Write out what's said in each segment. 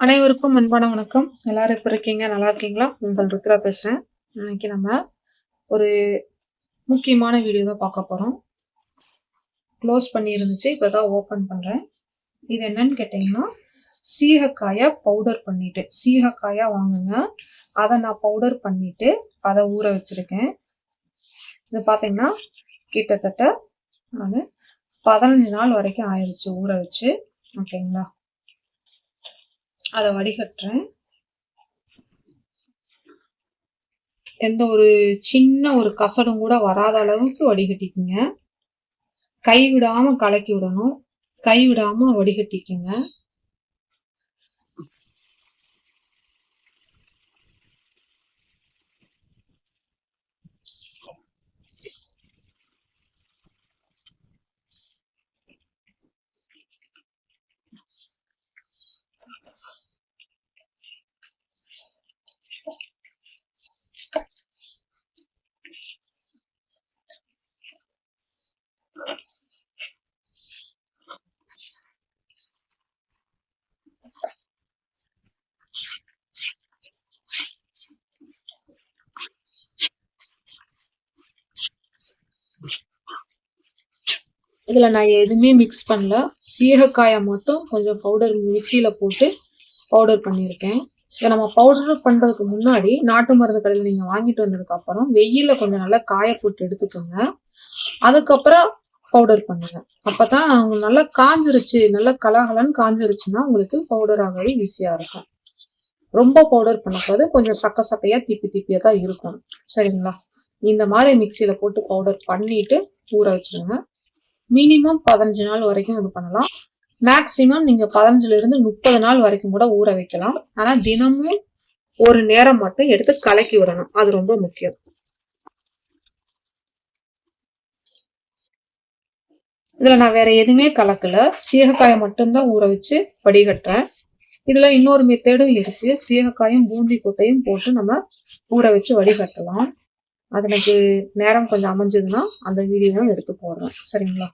அனைவருக்கும் அன்பான வணக்கம். எல்லாரும் இப்போ இருக்கீங்க? நல்லா இருக்கீங்களா? உங்கள் ருத்ரா பேசுகிறேன் இன்னைக்கு நம்ம ஒரு முக்கியமான வீடியோ தான் பார்க்க போகிறோம் க்ளோஸ் பண்ணி இருந்துச்சு இப்போ தான் ஓப்பன் பண்ணுறேன் இது என்னன்னு கேட்டிங்கன்னா சீகக்காயை பவுடர் பண்ணிட்டு சீகக்காயாக வாங்குங்க. அதை நான் பவுடர் பண்ணிட்டு அதை ஊற வச்சுருக்கேன். இது பார்த்தீங்கன்னா கிட்டத்தட்ட நான் பதினஞ்சு நாள் வரைக்கும் ஆயிடுச்சு ஊற வச்சு. ஓகேங்களா அதை வடிகட்டுறேன். எந்த ஒரு சின்ன ஒரு கசடும் கூட வராத அளவுக்கு வடிகட்டிக்குங்க. கை கலக்கி விடணும். கை விடாம வடிகட்டிக்குங்க. இதில் நான் எதுவுமே மிக்ஸ் பண்ணல. சீகக்காயை மட்டும் கொஞ்சம் பவுடர் மிக்சியில் போட்டு பவுடர் பண்ணியிருக்கேன். இதை நம்ம பவுடர் பண்ணுறதுக்கு முன்னாடி நாட்டு மருந்து கடையில் நீங்கள் வாங்கிட்டு வந்ததுக்கப்புறம் வெயிலில் கொஞ்சம் நல்லா காய போட்டு எடுத்துக்கோங்க. அதுக்கப்புறம் பவுடர் பண்ணுங்க. அப்பதான் அவங்க நல்லா காஞ்சிருச்சு நல்லா கலகலன்னு காஞ்சிருச்சுன்னா உங்களுக்கு பவுடர் ஆகவே ஈஸியாக இருக்கும். ரொம்ப பவுடர் பண்ணக்கூடாது கொஞ்சம் சக்க சக்கையாக திப்பி திப்பியாக தான் இருக்கும். சரிங்களா? இந்த மாதிரி மிக்சியில் போட்டு பவுடர் பண்ணிட்டு ஊற வச்சுருங்க. மினிமம் பதினஞ்சு நாள் வரைக்கும் இது பண்ணலாம். மேக்சிமம் நீங்க பதினஞ்சுல இருந்து முப்பது நாள் வரைக்கும் கூட ஊற வைக்கலாம். ஆனா தினமும் ஒரு நேரம் மட்டும் எடுத்து கலக்கி விடணும். அது ரொம்ப முக்கியம். இதுல நான் வேற எதுவுமே கலக்கல. சீகக்காயை மட்டும்தான் ஊற வச்சு வடிகட்டுறேன். இதுல இன்னொரு மெத்தேடும் இருக்கு. சீகக்காயும் பூந்தி கொட்டையும் போட்டு நம்ம ஊற வச்சு வடிகட்டலாம். அது எனக்கு நேரம் கொஞ்சம் அமைஞ்சதுன்னா அந்த வீடியோவும் எடுத்து போடுறேன். சரிங்களா?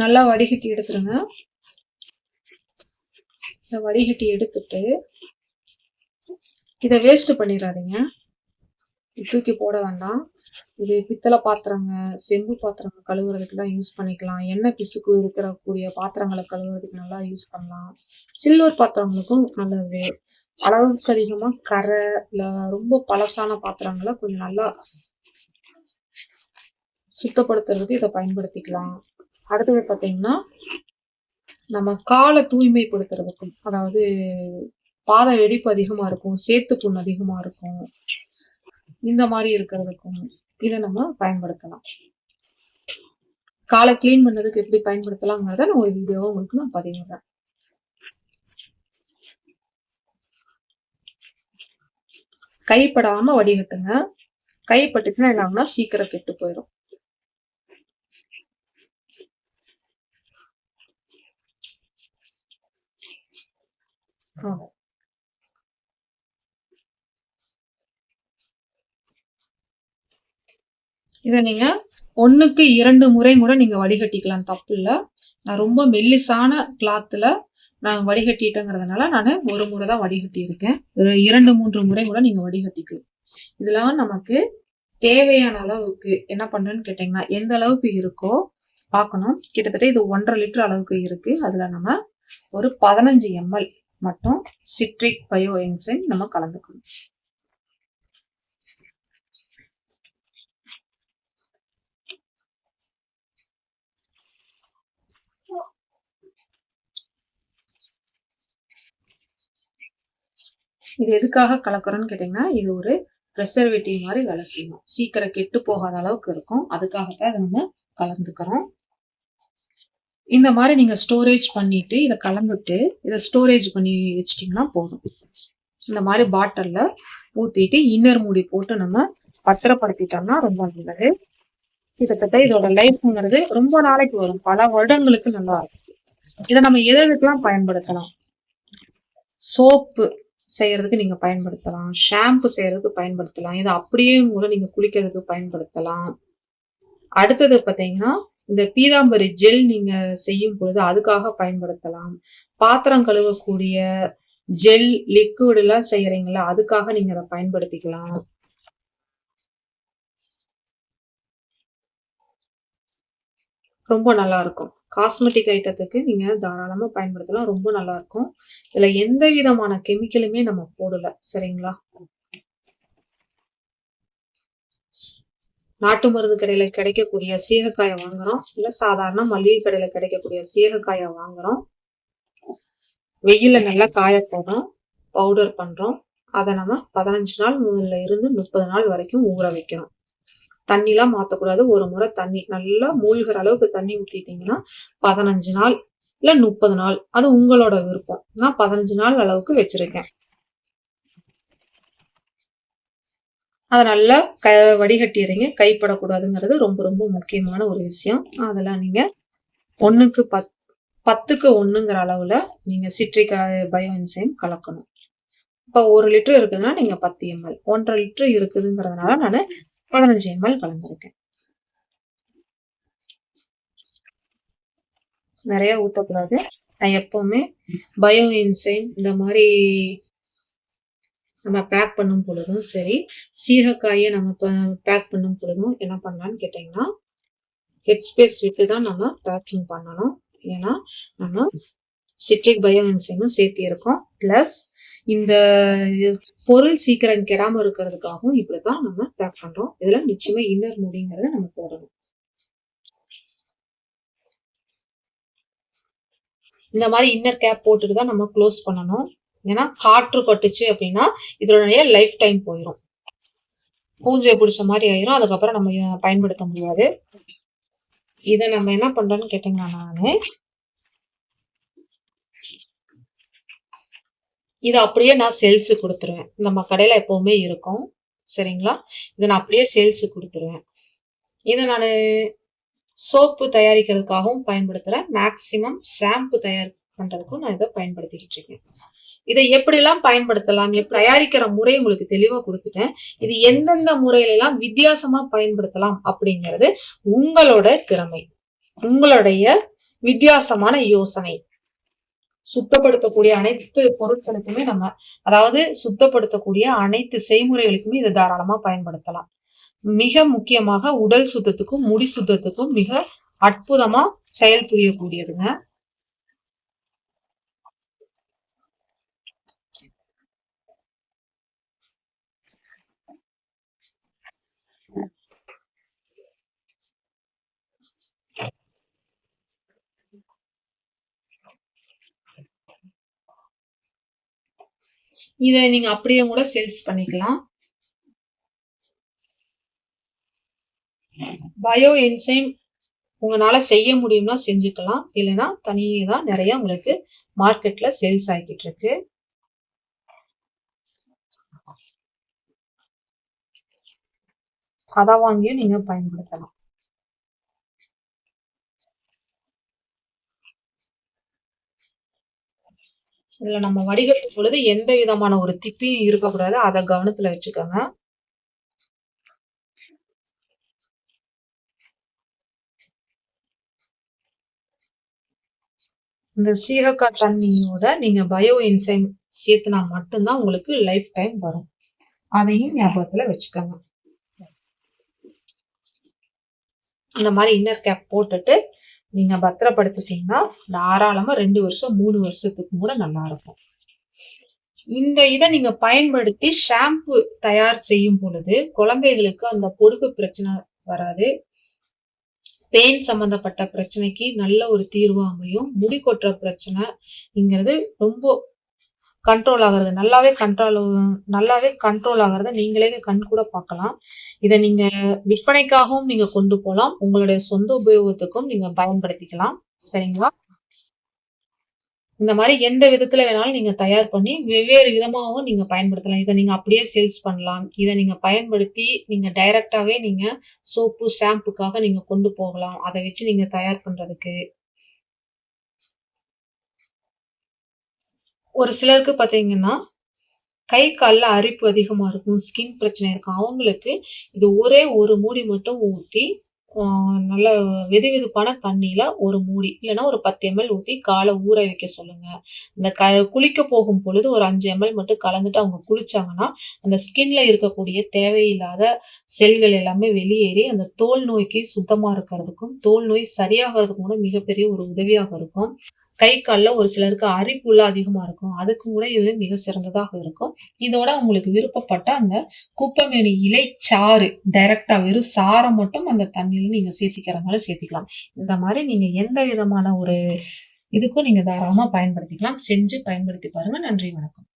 நல்லா வடிகட்டி எடுத்துருங்க. இந்த வடிகட்டி எடுத்துட்டு இதை வேஸ்ட் பண்ணிடாதீங்க தூக்கி போட வேண்டாம். இது பித்தளை பாத்திரங்க செம்பு பாத்திரங்க கழுவுறதுக்குலாம் யூஸ் பண்ணிக்கலாம். எண்ணெய் பிசுக்கு இருக்கக்கூடிய பாத்திரங்களை கழுவுறதுக்கு நல்லா யூஸ் பண்ணலாம். சில்வர் பாத்திரங்களுக்கும் நல்லது. அளவுக்கு அதிகமாக கரை இல்லை ரொம்ப பழசான பாத்திரங்களை கொஞ்சம் நல்லா சுத்தப்படுத்துறதுக்கு இதை பயன்படுத்திக்கலாம். அடுத்தது பார்த்தீங்கன்னா நம்ம காலை தூய்மைப்படுத்துறதுக்கும் அதாவது பாத வெடிப்பு அதிகமாக இருக்கும் சேத்து புண் அதிகமாக இருக்கும் இந்த மாதிரி இருக்கிறதுக்கும் இதை நம்ம பயன்படுத்தலாம். காலை கிளீன் பண்ணதுக்கு எப்படி பயன்படுத்தலாங்கிறத நான் ஒரு வீடியோவை உங்களுக்கு நான் பதிவிடுறேன். கைப்படாம வடிகட்டுங்க. கைப்பட்டுச்சுன்னா என்ன ஆகும்னா சீக்கிரம் கெட்டு போயிடும் ஆமா. இதை நீங்க ஒண்ணுக்கு இரண்டு முறை கூட நீங்க வடிகட்டிக்கலாம் தப்பு இல்ல. நான் ரொம்ப மெல்லிசான கிளாத்துல நான் வடிகட்டிட்டேங்கிறதுனால நான் ஒரு முறை தான் வடிகட்டி இருக்கேன் ஒரு இரண்டு மூன்று முறை கூட நீங்க வடிகட்டிக்கலாம். இதெல்லாம் நமக்கு தேவையான அளவுக்கு என்ன பண்றேன்னு கேட்டீங்கன்னா எந்த அளவுக்கு இருக்கோ பார்க்கணும். கிட்டத்தட்ட இது ஒன்றரை லிட்டர் அளவுக்கு இருக்கு. அதுல நம்ம ஒரு பதினஞ்சு எம்எல் மற்றும் சிட்ரிக் பயோ என்சைம் நம்ம கலந்துக்கணும். இது எதுக்காக கலக்குறோன்னு கேட்டிங்கன்னா இது ஒரு ப்ரெசர்வேட்டிவ் மாதிரி வேலை செய்யும். சீக்கிரம் கெட்டு போகாத அளவுக்கு இருக்கும். அதுக்காகத்தான் இதை நம்ம கலந்துக்கிறோம். இந்த மாதிரி நீங்கள் ஸ்டோரேஜ் பண்ணிவிட்டு இதை கலந்துட்டு இதை ஸ்டோரேஜ் பண்ணி வச்சிட்டிங்கன்னா போதும். இந்த மாதிரி பாட்டிலில் ஊற்றிட்டு இன்னர் மூடி போட்டு நம்ம பத்திரப்படுத்திட்டோம்னா ரொம்ப நல்லது. கிட்டத்தட்ட இதோட லைஃப்ங்கிறது ரொம்ப நாளைக்கு வரும். பல வருடங்களுக்கு நல்லா இருக்கும். இதை நம்ம எது எதுக்கெல்லாம் பயன்படுத்தலாம்? சோப்பு செய்யறதுக்கு நீங்க பயன்படுத்தலாம். ஷாம்பு செய்யறதுக்கு பயன்படுத்தலாம். இதை அப்படியே கூட நீங்க குளிக்கிறதுக்கு பயன்படுத்தலாம். அடுத்தது பார்த்தீங்கன்னா இந்த பீதாம்பரி ஜெல் நீங்க செய்யும் பொழுது அதுக்காக பயன்படுத்தலாம். பாத்திரம் கழுவக்கூடிய ஜெல் லிக்விட் எல்லாம் செய்யறீங்களா? அதுக்காக நீங்க அதை பயன்படுத்திக்கலாம். ரொம்ப நல்லா இருக்கும் காஸ்மெட்டிக் ஐட்டத்துக்கு நீங்க தாராளமா பயன்படுத்தலாம். ரொம்ப நல்லா இருக்கும் இதுல எந்த விதமான கெமிக்கலுமே நம்ம போடல. சரிங்களா? நாட்டு மருந்து கடையில கிடைக்கக்கூடிய சீகக்காயை வாங்குறோம். இல்ல சாதாரண மளிகை கடையில கிடைக்கக்கூடிய சீகக்காயை வாங்குறோம். வெயில நல்லா காய போடுறோம். பவுடர் பண்றோம். அதை நம்ம பதினஞ்சு நாள் முதல்ல இருந்து முப்பது நாள் வரைக்கும் ஊற வைக்கணும். தண்ணிலாம் மாத்தக்கூடாது. ஒரு முறை தண்ணி நல்லா மூழ்கிற அளவுக்கு தண்ணி ஊத்திட்டீங்கன்னா பதினஞ்சு நாள் இல்ல முப்பது நாள் அது உங்களோட விருப்பம். நான் பதினஞ்சு நாள் அளவுக்கு வச்சிருக்கேன். அதை நல்லா க வடிகட்டிடுறீங்க. கைப்படக்கூடாதுங்கிறது ரொம்ப ரொம்ப முக்கியமான ஒரு விஷயம். அதெல்லாம் நீங்கள் ஒன்றுக்கு பத் பத்துக்கு ஒன்றுங்கிற அளவில் நீங்கள் சிட்ரிக் பயோ என்சைம் கலக்கணும். இப்போ ஒரு லிட்டர் இருக்குதுன்னா நீங்க பத்து எம்எல். ஒன்றரை லிட்டர் இருக்குதுங்கிறதுனால நான் பதினஞ்சு எம்எல் கலந்துருக்கேன். நிறைய ஊற்றக்கூடாது நான் எப்போவுமே பயோ என்சைம் இந்த மாதிரி நம்ம பேக் பண்ணும் பொழுதும் சரி சீகக்காயை நம்ம பேக் பண்ணும் பொழுதும் என்ன பண்ணலான்னு கேட்டிங்கன்னா ஹெட் ஸ்பேஸ் விட்டு தான் நம்ம பேக்கிங் பண்ணணும். ஏன்னா நம்ம சிட்ரிக் பயோ என்சைமும் சேர்த்தி இருக்கோம். ப்ளஸ் இந்த பொருள் சீக்கிரம் கெடாமல் இருக்கிறதுக்காகவும் இப்படி தான் நம்ம பேக் பண்ணுறோம் இதில் நிச்சயமாக இன்னர் மூடிங்கிறத நம்ம போடணும். இந்த மாதிரி இன்னர் கேப் போட்டுட்டு தான் நம்ம க்ளோஸ் பண்ணணும். ஏன்னா காற்று பட்டுச்சு அப்படின்னா இதனுடைய லைஃப் டைம் போயிடும் பூஞ்சை பிடிச்ச மாதிரி ஆயிரும். அதுக்கப்புறம் நம்ம பயன்படுத்த முடியாது. இதை நம்ம என்ன பண்றோம்னு கேட்டீங்கன்னா நானு? இதை அப்படியே நான் சேல்ஸு கொடுத்துருவேன். நம்ம கடையில் எப்போவுமே இருக்கும். சரிங்களா? இதை நான் அப்படியே சேல்ஸு கொடுத்துருவேன். இதை நான் சோப்பு தயாரிக்கிறதுக்காகவும் பயன்படுத்துகிறேன் மேக்சிமம் ஷாம்பு தயார் பண்ணுறதுக்கும் நான் இதை பயன்படுத்திக்கிட்டு இருக்கேன். இதை எப்படிலாம் பயன்படுத்தலாம் தயாரிக்கிற முறை உங்களுக்கு தெளிவாக கொடுத்துட்டேன். இது எந்தெந்த முறையிலெல்லாம் வித்தியாசமா பயன்படுத்தலாம் அப்படிங்கிறது உங்களோட திறமை உங்களுடைய வித்தியாசமான யோசனை. சுத்தப்படுத்தக்கூடிய அனைத்து பொருட்களுக்குமே நம்ம அதாவது சுத்தப்படுத்தக்கூடிய அனைத்து செய்முறைகளுக்குமே இதை தாராளமா பயன்படுத்தலாம். மிக முக்கியமாக உடல் சுத்தத்துக்கும் முடி சுத்தத்துக்கும் மிக அற்புதமா செயல் புரியக்கூடியதுங்க இதை நீங்க அப்படியே கூட சேல்ஸ் பண்ணிக்கலாம். பயோ என்சைம் உங்களால செய்ய முடியும்னா செஞ்சுக்கலாம். இல்லைன்னா தனியே தான் நிறைய உங்களுக்கு மார்க்கெட்ல சேல்ஸ் ஆகிக்கிட்டு இருக்கு. அதை வாங்கியும் நீங்க பயன்படுத்தலாம். இதுல நம்ம வடிகட்டும் பொழுது எந்த விதமான ஒரு திப்பியும் இருக்கக்கூடாது. அதை கவனத்துல வச்சுக்கோங்க. இந்த சீகக்காய் தண்ணியோட நீங்க பயோ என்சைம் சேர்த்துனா மட்டும்தான் உங்களுக்கு லைஃப் டைம் வரும். அதையும் ஞாபகத்துல வச்சுக்கோங்க. இந்த மாதிரி இன்னர் கேப் போட்டுட்டு நீங்க பத்திரப்படுத்திட்டீங்கன்னா தாராளமாக ரெண்டு வருஷம் மூணு வருஷத்துக்கு கூட நல்லா இருக்கும். இந்த இதை நீங்க பயன்படுத்தி ஷாம்பு தயார் செய்யும் பொழுது குழந்தைகளுக்கு அந்த பொடுகு பிரச்சனை வராது. பெயின் சம்பந்தப்பட்ட பிரச்சனைக்கு நல்ல ஒரு தீர்வு அமையும். முடி கொட்டுற பிரச்சனைங்கிறது ரொம்ப கண்ட்ரோல் ஆகிறது. நல்லாவே கண்ட்ரோல் நல்லாவே கண்ட்ரோல் ஆகிறத நீங்களே கண் கூட பார்க்கலாம். இதை நீங்க விற்பனைக்காகவும் நீங்க கொண்டு போகலாம். உங்களுடைய சொந்த உபயோகத்துக்கும் நீங்க பயன்படுத்திக்கலாம். சரிங்களா? இந்த மாதிரி எந்த விதத்துல வேணாலும் நீங்க தயார் பண்ணி வெவ்வேறு விதமாகவும் நீங்க பயன்படுத்தலாம். இதை நீங்க அப்படியே சேல்ஸ் பண்ணலாம். இதை நீங்க பயன்படுத்தி நீங்க டைரக்டாவே நீங்க சோப்பு ஷாம்புக்காக நீங்க கொண்டு போகலாம். அதை வச்சு நீங்க தயார் பண்றதுக்கு. ஒரு சிலருக்கு பார்த்தீங்கன்னா கை காலில் அரிப்பு அதிகமாக இருக்கும் ஸ்கின் பிரச்சனை இருக்கும். அவங்களுக்கு இது ஒரே ஒரு மூடி மட்டும் ஊற்றி நல்ல வெது வெதுப்பான தண்ணியில் ஒரு மூடி இல்லைன்னா ஒரு பத்து எம்எல் ஊற்றி காலை ஊற வைக்க சொல்லுங்கள் இந்த க குளிக்க போகும் பொழுது ஒரு அஞ்சு எம்எல் மட்டும் கலந்துட்டு அவங்க குளிச்சாங்கன்னா அந்த ஸ்கின்ல இருக்கக்கூடிய தேவையில்லாத செல்கள் எல்லாமே வெளியேறி அந்த தோல் நோய்க்கு சுத்தமாக இருக்கிறதுக்கும் தோல் நோய் சரியாகிறதுக்கும் கூட மிகப்பெரிய ஒரு உதவியாக இருக்கும். கை காலில் ஒரு சிலருக்கு அரிப்புள்ள அதிகமாக இருக்கும். அதுக்கும் கூட இது மிக சிறந்ததாக இருக்கும். இதோட அவங்களுக்கு விருப்பப்பட்ட அந்த குப்பைமேனி சாறு டைரக்டாக வெறும் சாரை மட்டும் அந்த தண்ணியில் நீங்க சேர்த்திக்கிறதுனால சேர்த்திக்கலாம். இந்த மாதிரி நீங்க எந்த விதமான ஒரு இதுக்கும் நீங்க தாராளமா பயன்படுத்திக்கலாம். செஞ்சு பயன்படுத்தி பாருங்கள் நன்றி வணக்கம்.